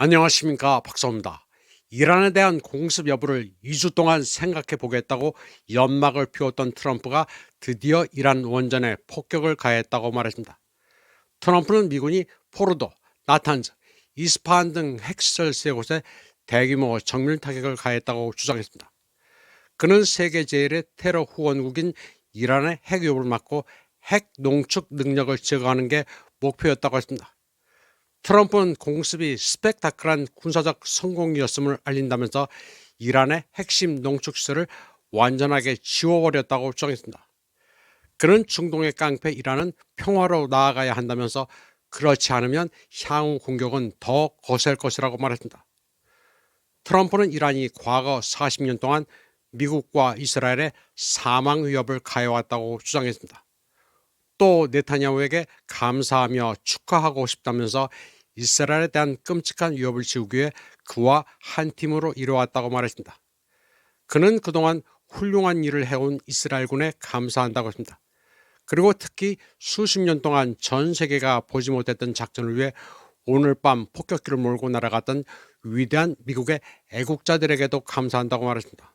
안녕하십니까 박사입니다. 이란에 대한 공습 여부를 2주 동안 생각해 보겠다고 연막을 피웠던 트럼프가 드디어 이란 원전에 폭격을 가했다고 말했습니다. 트럼프는 미군이 포르도, 나탄즈, 이스파한 등 핵시설 세 곳에 대규모 정밀 타격을 가했다고 주장했습니다. 그는 세계 제일의 테러 후원국인 이란의 핵 위협을 막고 핵 농축 능력을 제거하는 게 목표였다고 했습니다. 트럼프는 공습이 스펙타클한 군사적 성공이었음을 알린다면서 이란의 핵심 농축시설을 완전하게 지워버렸다고 주장했습니다. 그는 중동의 깡패 이란은 평화로 나아가야 한다면서 그렇지 않으면 향후 공격은 더 거셀 것이라고 말했습니다. 트럼프는 이란이 과거 40년 동안 미국과 이스라엘에 사망 위협을 가해왔다고 주장했습니다. 또 네타냐후에게 감사하며 축하하고 싶다면서 이스라엘에 대한 끔찍한 위협을 지우기 위해 그와 한 팀으로 이뤄왔다고 말했습니다. 그는 그동안 훌륭한 일을 해온 이스라엘군에 감사한다고 했습니다. 그리고 특히 수십 년 동안 전 세계가 보지 못했던 작전을 위해 오늘 밤 폭격기를 몰고 날아갔던 위대한 미국의 애국자들에게도 감사한다고 말했습니다.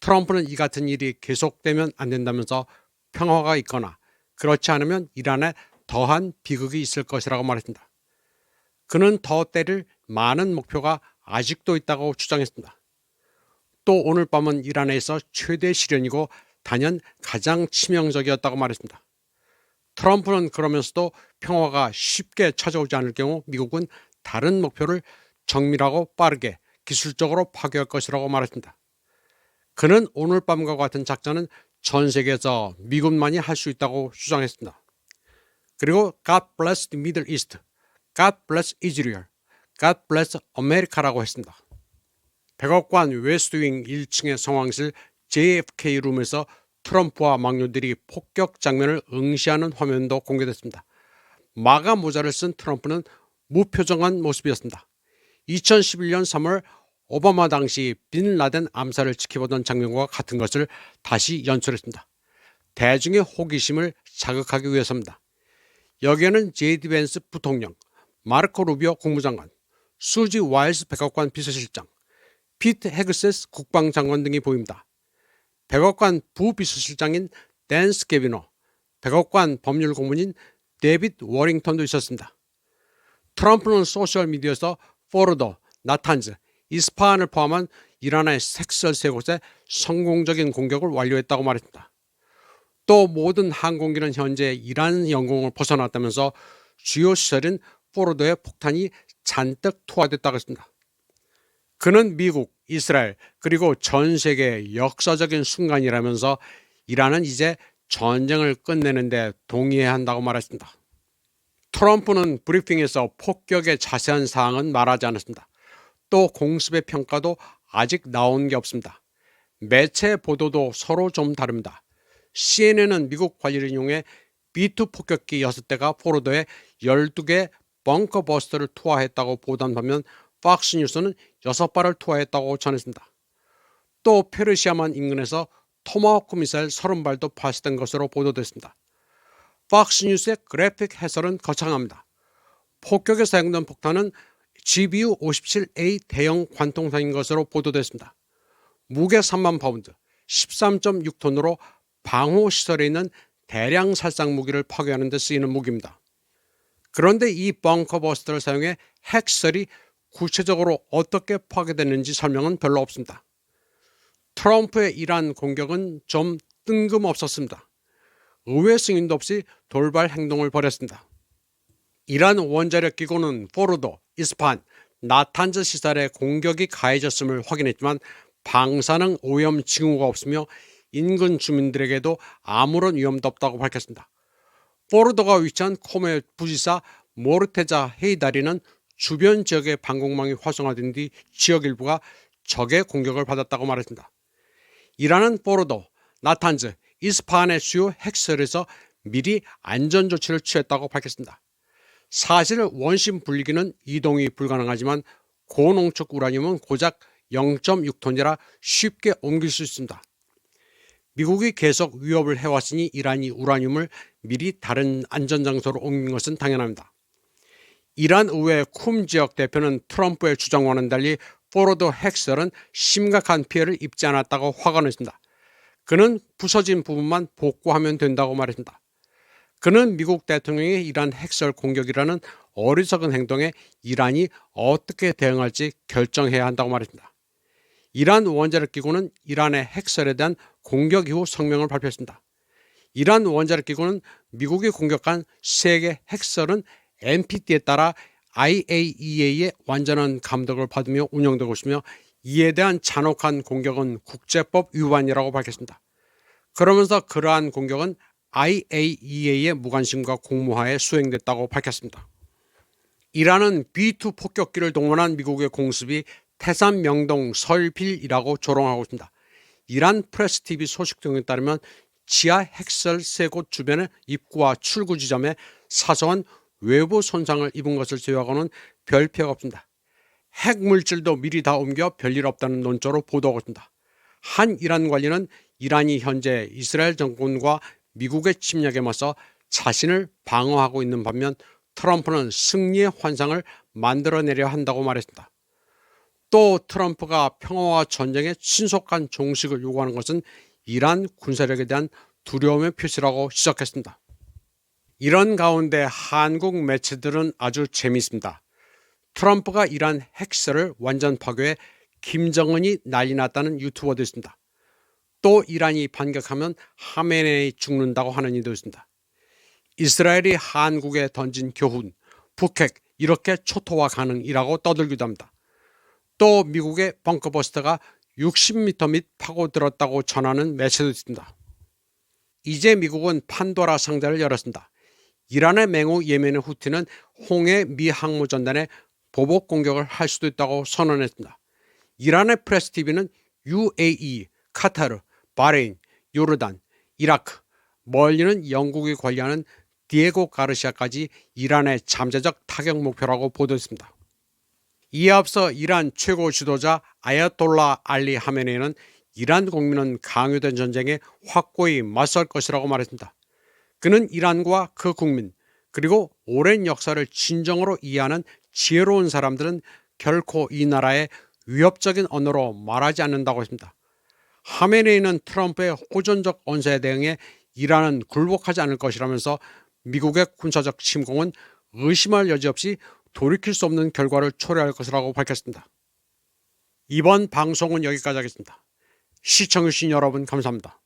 트럼프는 이 같은 일이 계속되면 안 된다면서 평화가 있거나 그렇지 않으면 이란에 더한 비극이 있을 것이라고 말했습니다. 그는 더 때릴 많은 목표가 아직도 있다고 주장했습니다. 또 오늘 밤은 이란에서 최대 시련이고 단연 가장 치명적이었다고 말했습니다. 트럼프는 그러면서도 평화가 쉽게 찾아오지 않을 경우 미국은 다른 목표를 정밀하고 빠르게 기술적으로 파괴할 것이라고 말했습니다. 그는 오늘 밤과 같은 작전은 전 세계에서 미국만이 할 수 있다고 주장했습니다. 그리고 God bless the Middle East, God bless Israel, God bless America라고 했습니다. 백악관 웨스트윙 1층의 상황실 JFK 룸에서 트럼프와 막료들이 폭격 장면을 응시하는 화면도 공개됐습니다. 마가 모자를 쓴 트럼프는 무표정한 모습이었습니다. 2011년 3월 오바마 당시 빈 라덴 암살을 지켜보던 장면과 같은 것을 다시 연출했습니다. 대중의 호기심을 자극하기 위해서입니다. 여기에는 제이디 벤스 부통령, 마르코 루비오 국무장관, 수지 와일스 백악관 비서실장, 피트 헤그세스 국방장관 등이 보입니다. 백악관 부비서실장인 댄 스케비노, 백악관 법률 고문인 데빗 워링턴도 있었습니다. 트럼프는 소셜미디어에서 포르도, 나탄즈, 이스파한을 포함한 이란의 색설 세 곳에 성공적인 공격을 완료했다고 말했습니다. 또 모든 항공기는 현재 이란 영공을 벗어났다면서 주요 시설인 포르도의 폭탄이 잔뜩 투하됐다고 했습니다. 그는 미국, 이스라엘 그리고 전 세계의 역사적인 순간이라면서 이란은 이제 전쟁을 끝내는데 동의해야 한다고 말했습니다. 트럼프는 브리핑에서 폭격의 자세한 사항은 말하지 않았습니다. 또 공습의 평가도 아직 나온 게 없습니다. 매체 보도도 서로 좀 다릅니다. CNN은 미국 관리를 이용해 B2 폭격기 6대가 포로도에 12개 벙커 버스터를 투하했다고 보도한 반면 팍스 뉴스는 6발을 투하했다고 전했습니다. 또 페르시아만 인근에서 토마호크 미사일 30발도 파시된 것으로 보도됐습니다. 팍스 뉴스의 그래픽 해설은 거창합니다. 폭격에 사용된 폭탄은 GBU-57A 대형 관통상인 것으로 보도됐습니다. 무게 3만 파운드, 13.6톤으로 방호 시설에 있는 대량 살상 무기를 파괴하는 데 쓰이는 무기입니다. 그런데 이 벙커 버스터를 사용해 핵시설이 구체적으로 어떻게 파괴됐는지 설명은 별로 없습니다. 트럼프의 이란 공격은 좀 뜬금없었습니다. 의회 승인도 없이 돌발 행동을 벌였습니다. 이란 원자력 기구는 포르도, 이스판, 나탄즈 시설에 공격이 가해졌음을 확인했지만 방사능 오염 징후가 없으며 인근 주민들에게도 아무런 위험도 없다고 밝혔습니다. 포르도가 위치한 코메 부지사 모르테자 헤이다리는 주변 지역의 방공망이 활성화된 뒤 지역 일부가 적의 공격을 받았다고 말했습니다. 이란은 포르도, 나탄즈, 이스파한의 주요 핵시설에서 미리 안전 조치를 취했다고 밝혔습니다. 사실 원심 분리기는 이동이 불가능하지만 고농축 우라늄은 고작 0.6톤이라 쉽게 옮길 수 있습니다. 미국이 계속 위협을 해왔으니 이란이 우라늄을 미리 다른 안전장소로 옮긴 것은 당연합니다. 이란 의회 쿰 지역 대표는 트럼프의 주장과는 달리 포로드 핵설은 심각한 피해를 입지 않았다고 화가 냈습니다. 그는 부서진 부분만 복구하면 된다고 말했습니다. 그는 미국 대통령이 이란 핵설 공격이라는 어리석은 행동에 이란이 어떻게 대응할지 결정해야 한다고 말했습니다. 이란 원자력 기구는 이란의 핵설에 대한 공격 이후 성명을 발표했습니다. 이란 원자력 기구는 미국이 공격한 세계 핵설은 NPT에 따라 IAEA의 완전한 감독을 받으며 운영되고 있으며 이에 대한 잔혹한 공격은 국제법 위반이라고 밝혔습니다. 그러면서 그러한 공격은 IAEA의 무관심과 공모하에 수행됐다고 밝혔습니다. 이란은 B2 폭격기를 동원한 미국의 공습이 태산 명동 설필이라고 조롱하고 있습니다. 이란 프레스 TV 소식 등에 따르면 지하 핵설 세 곳 주변의 입구와 출구 지점에 사소한 외부 손상을 입은 것을 제외하고는 별 피해가 없습니다. 핵 물질도 미리 다 옮겨 별일 없다는 논조로 보도하고 있습니다. 한 이란 관리는 이란이 현재 이스라엘 정권과 미국의 침략에 맞서 자신을 방어하고 있는 반면 트럼프는 승리의 환상을 만들어내려 한다고 말했습니다. 또 트럼프가 평화와 전쟁의 신속한 종식을 요구하는 것은 이란 군사력에 대한 두려움의 표시라고 지적했습니다. 이런 가운데 한국 매체들은 아주 재미있습니다. 트럼프가 이란 핵설을 완전 파괴해 김정은이 난리 났다는 유튜버도 있습니다. 또 이란이 반격하면 하메네이 죽는다고 하는 이도 있습니다. 이스라엘이 한국에 던진 교훈, 북핵 이렇게 초토화 가능이라고 떠들기도 합니다. 또 미국의 벙커버스터가 60m 밑 파고들었다고 전하는 매체도 있습니다. 이제 미국은 판도라 상자를 열었습니다. 이란의 맹우 예멘의 후티는 홍해 미 항모전단에 보복 공격을 할 수도 있다고 선언했습니다. 이란의 프레스 TV는 UAE, 카타르, 바레인, 요르단, 이라크, 멀리는 영국이 관리하는 디에고 가르시아까지 이란의 잠재적 타격 목표라고 보도했습니다. 이에 앞서 이란 최고 지도자 아야톨라 알리 하메네이는 이란 국민은 강요된 전쟁에 확고히 맞설 것이라고 말했습니다. 그는 이란과 그 국민 그리고 오랜 역사를 진정으로 이해하는 지혜로운 사람들은 결코 이 나라의 위협적인 언어로 말하지 않는다고 했습니다. 하메네이는 트럼프의 호전적 언사에 대응해 이란은 굴복하지 않을 것이라면서 미국의 군사적 침공은 의심할 여지 없이 돌이킬 수 없는 결과를 초래할 것이라고 밝혔습니다. 이번 방송은 여기까지 하겠습니다. 시청해주신 여러분 감사합니다.